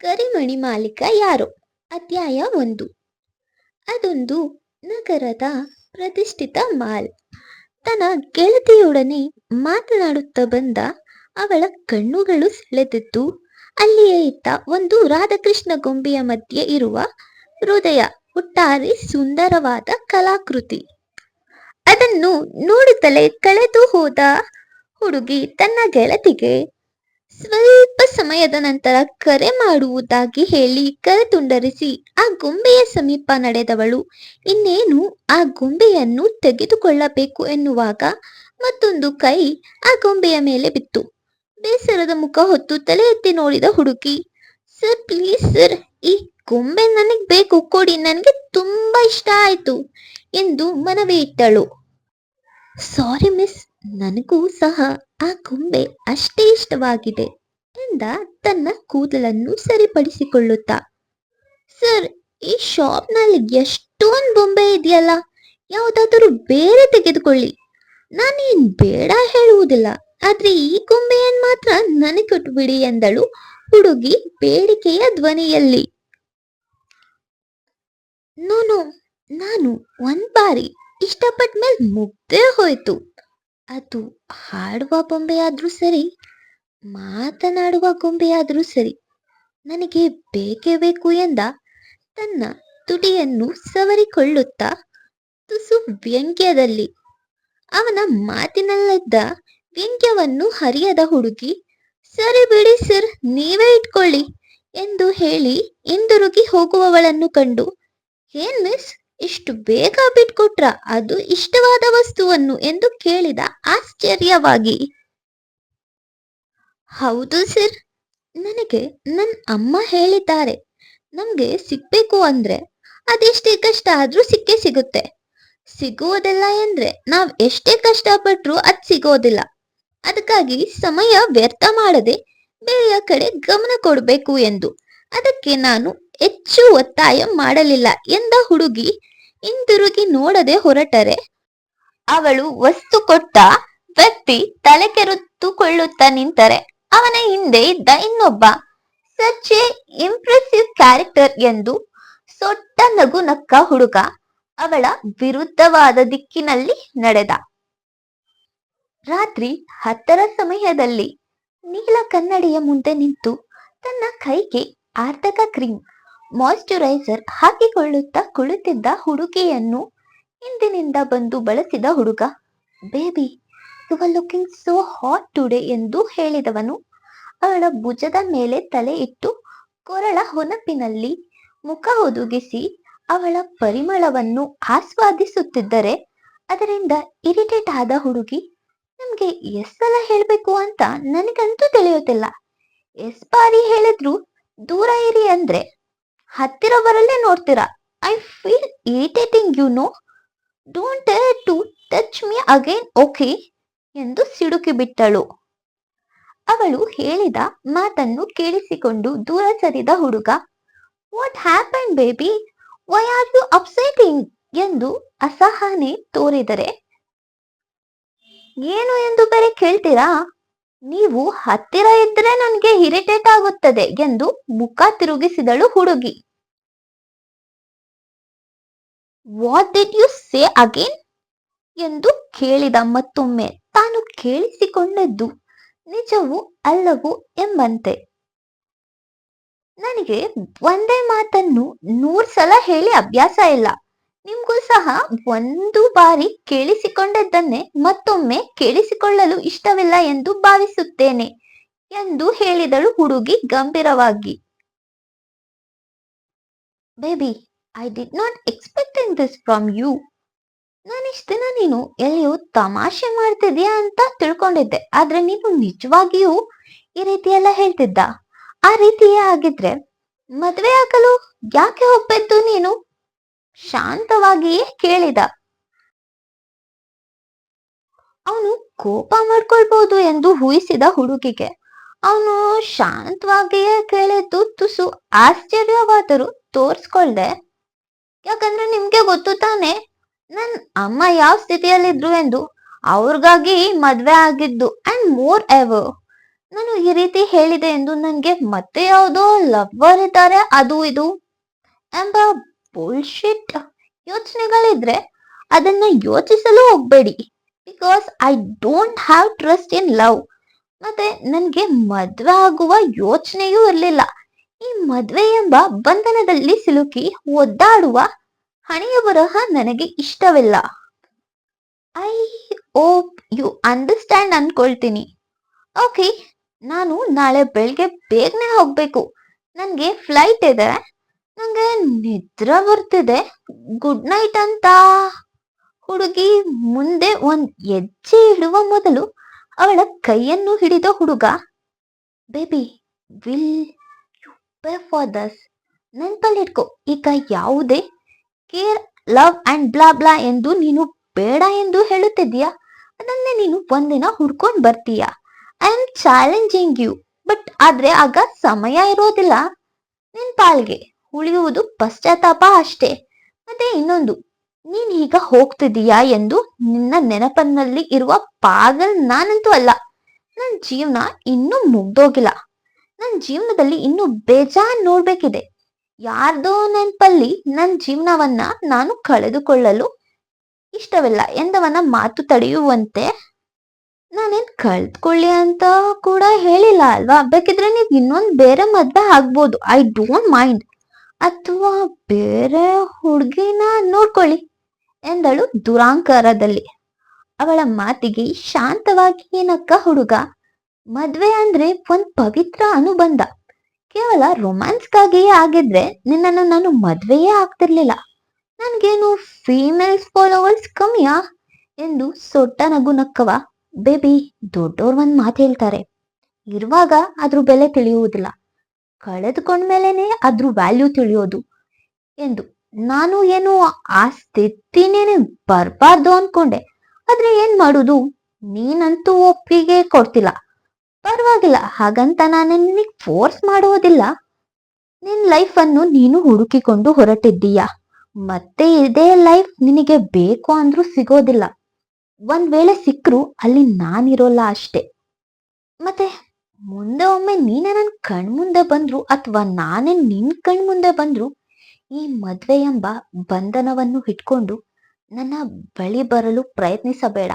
ಕರಿಮಣಿ ಮಾಲೀಕ ಯಾರು? ಅಧ್ಯಾಯ ಒಂದು. ಅದೊಂದು ನಗರದ ಪ್ರತಿಷ್ಠಿತ ಮಾಲ್. ತನ್ನ ಗೆಳತಿಯೊಡನೆ ಮಾತನಾಡುತ್ತಾ ಬಂದ ಅವಳ ಕಣ್ಣುಗಳು ಸೆಳೆದಿದ್ದು, ಅಲ್ಲಿಯೇ ಇದ್ದ ಒಂದು ರಾಧಾಕೃಷ್ಣ ಗೊಂಬೆಯ ಮಧ್ಯೆ ಇರುವ ಹೃದಯ ಒಟ್ಟಾರೆ ಸುಂದರವಾದ ಕಲಾಕೃತಿ. ಅದನ್ನು ನೋಡುತ್ತಲೇ ಕಳೆದು ಹೋದ ಹುಡುಗಿ ತನ್ನ ಗೆಳತಿಗೆ ಸ್ವಲ್ಪ ಸಮಯದ ನಂತರ ಕರೆ ಮಾಡುವುದಾಗಿ ಹೇಳಿ ಕರೆ ತುಂಡರಿಸಿ ಆ ಗೊಂಬೆಯ ಸಮೀಪ ನಡೆದವಳು. ಇನ್ನೇನು ಆ ಗೊಂಬೆಯನ್ನು ತೆಗೆದುಕೊಳ್ಳಬೇಕು ಎನ್ನುವಾಗ ಮತ್ತೊಂದು ಕೈ ಆ ಗೊಂಬೆಯ ಮೇಲೆ ಬಿತ್ತು. ಬೇಸರದ ಮುಖ ಹೊತ್ತು ತಲೆ ಎತ್ತಿ ನೋಡಿದ ಹುಡುಗಿ, ಸರ್, ಪ್ಲೀಸ್ ಸರ್, ಈ ಗೊಂಬೆ ನನಗೆ ಬೇಕು, ಕೊಡಿ, ನನಗೆ ತುಂಬಾ ಇಷ್ಟ ಆಯ್ತು ಎಂದು ಮನವಿ ಇಟ್ಟಳು. ಸಾರಿ ಮಿಸ್, ನನಗೂ ಸಹ ಆ ಗೊಂಬೆ ಅಷ್ಟೇ ಇಷ್ಟವಾಗಿದೆ. ಎಂದ ತನ್ನ ಕೂದಲನ್ನು ಸರಿಪಡಿಸಿಕೊಳ್ಳುತ್ತಾ, ಸರ್, ಈ ಶಾಪ್ನಲ್ಲಿ ಎಷ್ಟೊಂದು ಬೊಂಬೆ ಇದೆಯಲ್ಲ, ಯಾವುದಾದರೂ ಬೇರೆ ತೆಗೆದುಕೊಳ್ಳಿ. ನಾನೇನ್ ಬೇಡ ಹೇಳುವುದಿಲ್ಲ, ಆದ್ರೆ ಈ ಗೊಂಬೆಯನ್ನು ಮಾತ್ರ ನನಗೆ ಕೊಟ್ಬಿಡಿ ಎಂದಳು ಹುಡುಗಿ ಬೇಡಿಕೆಯ ಧ್ವನಿಯಲ್ಲಿ. ನೋನು, ನಾನು ಒಂದ್ ಬಾರಿ ಇಷ್ಟಪಟ್ಟ ಮೇಲೆ ಮುಗ್ದೇ ಹೋಯ್ತು. ಅದು ಹಾಡುವ ಬೊಂಬೆಯಾದ್ರೂ ಸರಿ ಮಾತನಾಡುವ ಗೊಂಬೆಯಾದ್ರೂ ಸರಿ. ನನಗೆ ಬೇಕೇ ಬೇಕು ಎಂದ ತನ್ನ ತುಟಿಯನ್ನು ಸವರಿಕೊಳ್ಳುತ್ತಾ ತುಸು ವ್ಯಂಗ್ಯದಲ್ಲಿ. ಅವನ ಮಾತಿನಲ್ಲಿದ್ದ ವ್ಯಂಗ್ಯವನ್ನು ಹರಿಯದ ಹುಡುಗಿ, ಸರಿ ಬಿಡಿ ಸರ್, ನೀವೇ ಇಟ್ಕೊಳ್ಳಿ ಎಂದು ಹೇಳಿ ಹಿಂದಿರುಗಿ ಹೋಗುವವಳನ್ನು ಕಂಡು, ಏನ್ ಮಿಸ್, ಇಷ್ಟು ಬೇಗ ಬಿಟ್ಕೊಟ್ರ ಅದು ಇಷ್ಟವಾದ ವಸ್ತುವನ್ನು ಎಂದು ಕೇಳಿದ ಆಶ್ಚರ್ಯವಾಗಿ. ಹೌದು ಸರ್. ನನಗೆ ನನ್ನ ಅಮ್ಮ ಹೇಳಿದ್ದಾರೆ. ನಮಗೆ ಸಿಗ್ಬೇಕು ಅಂದ್ರೆ ಅದೆಷ್ಟೇ ಕಷ್ಟ ಆದ್ರೂ ಸಿಕ್ಕೇ ಸಿಗುತ್ತೆ. ಸಿಗುವುದಿಲ್ಲ ಎಂದ್ರೆ ನಾವ್ ಎಷ್ಟೇ ಕಷ್ಟಪಟ್ರೂ ಅದ್ ಸಿಗೋದಿಲ್ಲ. ಅದಕ್ಕಾಗಿ ಸಮಯ ವ್ಯರ್ಥ ಮಾಡದೆ ಬೇರೆಯ ಕಡೆ ಗಮನ ಕೊಡಬೇಕು ಎಂದು. ಅದಕ್ಕೆ ನಾನು ಹೆಚ್ಚು ಒತ್ತಾಯ ಮಾಡಲಿಲ್ಲ ಎಂದ ಹುಡುಗಿ ಹಿಂದಿರುಗಿ ನೋಡದೆ ಹೊರಟರೆ. ಅವಳು ವಸ್ತು ಕೊಟ್ಟ ವ್ಯಕ್ತಿ ತಲೆ ಕೆರೆದುಕೊಳ್ಳುತ್ತಾ ನಿಂತರೆ. ಅವನ ಹಿಂದೆ ಇದ್ದ ಇನ್ನೊಬ್ಬ ಸಚ್ ಇಂಪ್ರೆಸಿವ್ ಕ್ಯಾರೆಕ್ಟರ್ ಎಂದು ಸೊಟ್ಟ ನಗು ನಕ್ಕ ಹುಡುಗ ಅವಳ ವಿರುದ್ಧವಾದ ದಿಕ್ಕಿನಲ್ಲಿ ನಡೆದ. ರಾತ್ರಿ ಹತ್ತರ ಸಮಯದಲ್ಲಿ ನೀಲ ಕನ್ನಡಿಯ ಮುಂದೆ ನಿಂತು ತನ್ನ ಕೈಗೆ ಆರ್ತಕ ಕ್ರೀಮ್ ಮಾಯಿಶ್ಚರೈಸರ್ ಹಾಕಿಕೊಳ್ಳುತ್ತಾ ಕುಳಿತಿದ್ದ ಹುಡುಗಿಯನ್ನು ಹಿಂದಿನಿಂದ ಬಂದು ಬಳಸಿದ ಹುಡುಗ, baby you are looking so hot today ಎಂದು ಹೇಳಿದವನು. ಅವಳ ಭುಜದ ಮೇಲೆ ತಲೆ ಇಟ್ಟು ಕೊರಳ ಹೊನಪಿನಲ್ಲಿ ಮುಖ ಒದುಗಿಸಿ ಅವಳ ಪರಿಮಳವನ್ನು ಆಸ್ವಾದಿಸುತ್ತಿದ್ದರೆ ಅದರಿಂದ ಇರಿಟೇಟ್ ಆದ ಹುಡುಗಿ, ನಮ್ಗೆ ಎಸ್ ಸಲ ಹೇಳ್ಬೇಕು ಅಂತ ನನಗಂತೂ ತಿಳಿಯುತ್ತಿಲ್ಲ. ಎಸ್ ಬಾರಿ ಹೇಳಿದ್ರು ದೂರ ಇರಿ ಅಂದ್ರೆ ಹತ್ತಿರ ಬರಲ್ಲೇ ನೋಡ್ತೀರಾ I feel irritating you know don't to touch me again okay ಎಂದು ಸಿಡುಕಿಬಿಟ್ಟಳು ಅವಳು ಹೇಳಿದ ಮಾತನ್ನು ಕೇಳಿಸಿಕೊಂಡು ದೂರ ಸರಿದ ಹುಡುಗ what happen baby why are you upsetting ಎಂದು ಅಸಹನೆ ತೋರಿದರೆ, ಏನು ಎಂದು ಬೇರೆ ಕೇಳ್ತೀರಾ? ನೀವು ಹತ್ತಿರ ಇದ್ರೆ ನನಗೆ ಇರಿಟೇಟ್ ಆಗುತ್ತದೆ, ಎಂದು ಮುಖ ತಿರುಗಿಸಿದಳು ಹುಡುಗಿ. What did you say again ಎಂದು ಕೇಳಿದ ಮತ್ತೊಮ್ಮೆ. ತಾನು ಕೇಳಿಸಿಕೊಂಡದ್ದು ನಿಜವೂ ಅಲ್ಲವೋ ಎಂಬಂತೆ. ನನಗೆ ಒಂದೇ ಮಾತನ್ನು ನೂರ್ ಸಲ ಹೇಳಿ ಅಭ್ಯಾಸ ಇಲ್ಲ. ನಿಮ್ಗೂ ಸಹ ಒಂದು ಬಾರಿ ಕೇಳಿಸಿಕೊಂಡದ್ದನ್ನೇ ಮತ್ತೊಮ್ಮೆ ಕೇಳಿಸಿಕೊಳ್ಳಲು ಇಷ್ಟವಿಲ್ಲ ಎಂದು ಭಾವಿಸುತ್ತೇನೆ ಎಂದು ಹೇಳಿದಳು ಹುಡುಗಿ ಗಂಭೀರವಾಗಿ. Baby I did not expecting this from you ನಾನಿಷ್ಟ ದಿನ ನೀನು ಎಲ್ಲಿಯೂ ತಮಾಷೆ ಮಾಡ್ತಿದ್ಯಾ ಅಂತ ತಿಳ್ಕೊಂಡಿದ್ದೆ. ಆದ್ರೆ ನೀನು ನಿಜವಾಗಿಯೂ ಈ ರೀತಿ ಎಲ್ಲ ಹೇಳ್ತಿದ್ದ. ಆ ರೀತಿಯೇ ಆಗಿದ್ರೆ ಮದ್ವೆ ಆಗಲು ಯಾಕೆ ಹೋಗ್ಬೇಕು ನೀನು? ಶಾಂತವಾಗಿಯೇ ಕೇಳಿದ. ಅವನು ಕೋಪ ಮಾಡ್ಕೊಳ್ಬಹುದು ಎಂದು ಊಹಿಸಿದ ಹುಡುಗಿಗೆ. ಅವನು ಶಾಂತವಾಗಿಯೇ ಕೇಳಿದ್ದು ತುಸು ಆಶ್ಚರ್ಯವಾದರೂ ತೋರ್ಸ್ಕೊಳ್ದೆ. ಯಾಕಂದ್ರೆ ನಿಮ್ಗೆ ಗೊತ್ತು ತಾನೆ ನನ್ ಅಮ್ಮ ಯಾವ ಸ್ಥಿತಿಯಲ್ಲಿದ್ರು ಎಂದು ಅವ್ರಿಗಾಗಿ ಮದ್ವೆ ಆಗಿದ್ದು ಅಂಡ್ ಮೋರ್ ಎವರ್ ನಾನು ಈ ರೀತಿ ಹೇಳಿದೆ ಎಂದು ನನಗೆ ಮತ್ತೆ ಯಾವುದೋ ಲವ್ವರ್ ಇದ್ದಾರೆ, ಅದು ಇದು ಎಂಬ ಬುಲ್ಶಿಟ್ ಯೋಚನೆಗಳಿದ್ರೆ ಅದನ್ನ ಯೋಚಿಸಲು ಹೋಗ್ಬೇಡಿ. Because I don't have trust in love ಮತ್ತೆ ನನಗೆ ಮದ್ವೆ ಆಗುವ ಯೋಚನೆಯೂ ಇರಲಿಲ್ಲ. ಈ ಮದ್ವೆ ಎಂಬ ಬಂಧನದಲ್ಲಿ ಸಿಲುಕಿ ಒದ್ದಾಡುವ ಹಣೆಯ ಬರಹ ನನಗೆ ಇಷ್ಟವಿಲ್ಲ. ಐ ಓಪ್ ಯು ಅಂಡರ್ಸ್ಟ್ಯಾಂಡ್ ಅನ್ಕೊಳ್ತೀನಿ. ಓಕೆ, ನಾನು ನಾಳೆ ಬೆಳಗ್ಗೆ ಬೇಗನೆ ಹೋಗ್ಬೇಕು. ನನಗೆ ಫ್ಲೈಟ್ ಇದೆ. ನನಗೆ ನಿದ್ರೆ ಬರ್ತಿದೆ. ಗುಡ್ ನೈಟ್ ಅಂತ. ಹುಡುಗಿ ಮುಂದೆ ಒಂದ್ ಹೆಜ್ಜೆ ಇಡುವ ಮೊದಲು ಅವಳ ಕೈಯನ್ನು ಹಿಡಿದ ಹುಡುಗ, baby, will you pay for this? ನೆನ್ಪಲ್ಲಿಟ್ಕೋ, ಈಗ ಯಾವುದೇ care, love and blah blah ಎಂದು ನೀನು ಬೇಡ ಎಂದು ಹೇಳುತ್ತಿದ್ದೀಯಾ? ಅದನ್ನೇ ನೀನು ಒಂದಿನ ಹುಡ್ಕೊಂಡು ಬರ್ತೀಯ? I am challenging you. But ಆದ್ರೆ ಆಗ ಸಮಯ ಇರೋದಿಲ್ಲ. ನಿನ್ ಪಾಲ್ಗೆ ಉಳಿಯುವುದು ಪಶ್ಚಾತ್ತಾಪ ಅಷ್ಟೇ. ಮತ್ತೆ ಇನ್ನೊಂದು, ನೀನ್ ಈಗ ಹೋಗ್ತಿದೀಯಾ ಎಂದು ನಿನ್ನ ನೆನಪನ್ನಲ್ಲಿ ಇರುವ ಪಾಗಲ್ ನಾನಂತೂ ಅಲ್ಲ. ನನ್ನ ಜೀವನ ಇನ್ನೂ ಮುಗ್ದೋಗಿಲ್ಲ. ನನ್ನ ಜೀವನದಲ್ಲಿ ಇನ್ನೂ ಬೇಜಾನ್ ನೋಡ್ಬೇಕಿದೆ. ಯಾರ್ದೋ ನೆನಪಲ್ಲಿ ನನ್ನ ಜೀವನವನ್ನ ನಾನು ಕಳೆದುಕೊಳ್ಳಲು ಇಷ್ಟವಿಲ್ಲ ಎಂದವನ ಮಾತು ತಡೆಯುವಂತೆ ನಾನೇನ್ ಕಳೆದುಕೊಳ್ಳಿ ಅಂತ ಕೂಡ ಹೇಳಿಲ್ಲ ಅಲ್ವಾ? ಬೇಕಿದ್ರೆ ನೀವು ಇನ್ನೊಂದು ಬೇರೆ ಮದ್ವೆ ಆಗ್ಬೋದು. ಐ ಡೋಂಟ್ ಮೈಂಡ್ ಅಥವಾ ಬೇರೆ ಹುಡುಗಿನ ನೋಡ್ಕೊಳ್ಳಿ ಎಂದಳು ದುರಾಂಕಾರದಲ್ಲಿ. ಅವಳ ಮಾತಿಗೆ ಶಾಂತವಾಗಿ ಏನಕ್ಕ ಹುಡುಗ? ಮದ್ವೆ ಅಂದ್ರೆ ಒಂದ್ ಪವಿತ್ರ ಅನುಬಂಧ. ಕೇವಲ ರೊಮ್ಯಾನ್ಸ್ಗಾಗಿಯೇ ಆಗಿದ್ರೆ ನಿನ್ನನ್ನು ನಾನು ಮದ್ವೆಯೇ ಆಗ್ತಿರ್ಲಿಲ್ಲ. ನನ್ಗೇನು ಫೀಮೇಲ್ಸ್ ಫಾಲೋವರ್ಸ್ ಕಮ್ಮಿಯಾ? ಎಂದು ಸೊಟ್ಟ ನಗು ನಕ್ಕವ. ಬೇಬಿ, ದೊಡ್ಡೋರ್ ಒಂದ್ ಮಾತು ಹೇಳ್ತಾರೆ. ಇರುವಾಗ ಅದ್ರ ಬೆಲೆ ತಿಳಿಯುವುದಿಲ್ಲ. ಕಳೆದುಕೊಂಡ್ಮೇಲೆನೆ ಅದ್ರ ವ್ಯಾಲ್ಯೂ ತಿಳಿಯೋದು. ಎಂದು ನಾನು ಏನು ಆ ಸ್ಥಿತಿನೇನೆ ಬರ್ಬಾರ್ದು ಅನ್ಕೊಂಡೆ. ಆದ್ರೆ ಏನ್ ಮಾಡುದು? ನೀನಂತೂ ಒಪ್ಪಿಗೆ ಕೊಡ್ತಿಲ್ಲ. ಪರವಾಗಿಲ್ಲ. ಹಾಗಂತ ನಾನು ನಿನಗೆ ಫೋರ್ಸ್ ಮಾಡುವುದಿಲ್ಲ. ನಿನ್ ಲೈಫ್ ಅನ್ನು ನೀನು ಹುಡುಕಿಕೊಂಡು ಹೊರಟಿದ್ದೀಯಾ? ಮತ್ತೆ ಇದೇ ಲೈಫ್ ನಿನಗೆ ಬೇಕು ಅಂದ್ರೂ ಸಿಗೋದಿಲ್ಲ. ಒಂದ್ ವೇಳೆ ಸಿಕ್ಕರೂ ಅಲ್ಲಿ ನಾನಿರೋಲ್ಲ ಅಷ್ಟೇ. ಮತ್ತೆ ಮುಂದೆ ಒಮ್ಮೆ ನೀನೇ ನನ್ನ ಕಣ್ಮುಂದೆ ಬಂದ್ರು ಅಥವಾ ನಾನೇ ನಿನ್ ಕಣ್ಮುಂದೆ ಬಂದ್ರು, ಈ ಮದ್ವೆ ಎಂಬ ಬಂಧನವನ್ನು ಇಟ್ಕೊಂಡು ನನ್ನ ಬಳಿ ಬರಲು ಪ್ರಯತ್ನಿಸಬೇಡ.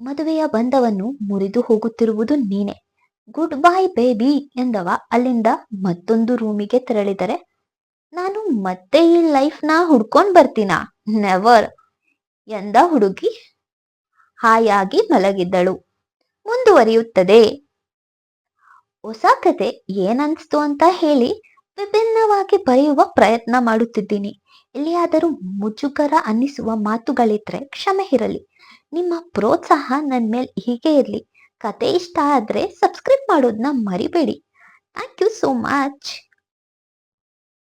ಮದುವೆಯ ಬಂಧವನ್ನು ಮುರಿದು ಹೋಗುತ್ತಿರುವುದು ನೀನೆ. ಗುಡ್ ಬೈ ಬೇಬಿ ಎಂದವ. ಅಲ್ಲಿಂದ ಮತ್ತೊಂದು ರೂಮಿಗೆ ತೆರಳಿದರೆ, ನಾನು ಮತ್ತೆ ಈ ಲೈಫ್ನ ಹುಡ್ಕೊಂಡ್ ಬರ್ತೀನ? ನೆವರ್ ಎಂದ ಹುಡುಗಿ ಹಾಯಾಗಿ ಮಲಗಿದ್ದಳು. ಮುಂದುವರಿಯುತ್ತದೆ. ಹೊಸ ಕತೆ ಏನನ್ಸ್ತು ಅಂತ ಹೇಳಿ ವಿಭಿನ್ನವಾಗಿ ಬರೆಯುವ ಪ್ರಯತ್ನ ಮಾಡುತ್ತಿದ್ದೀನಿ. ಎಲ್ಲಿಯಾದರೂ ಮುಜುಗರ ಅನ್ನಿಸುವ ಮಾತುಗಳಿದ್ರೆ ಕ್ಷಮೆ ಇರಲಿ. ನಿಮ್ಮ ಪ್ರೋತ್ಸಾಹ ನನ್ನ ಮೇಲೆ ಹೀಗೆ ಇರಲಿ. ಕತೆ ಇಷ್ಟ ಆದ್ರೆ ಸಬ್ಸ್ಕ್ರೈಬ್ ಮಾಡೋದನ್ನ ಮರಿಬೇಡಿ. Thank you so much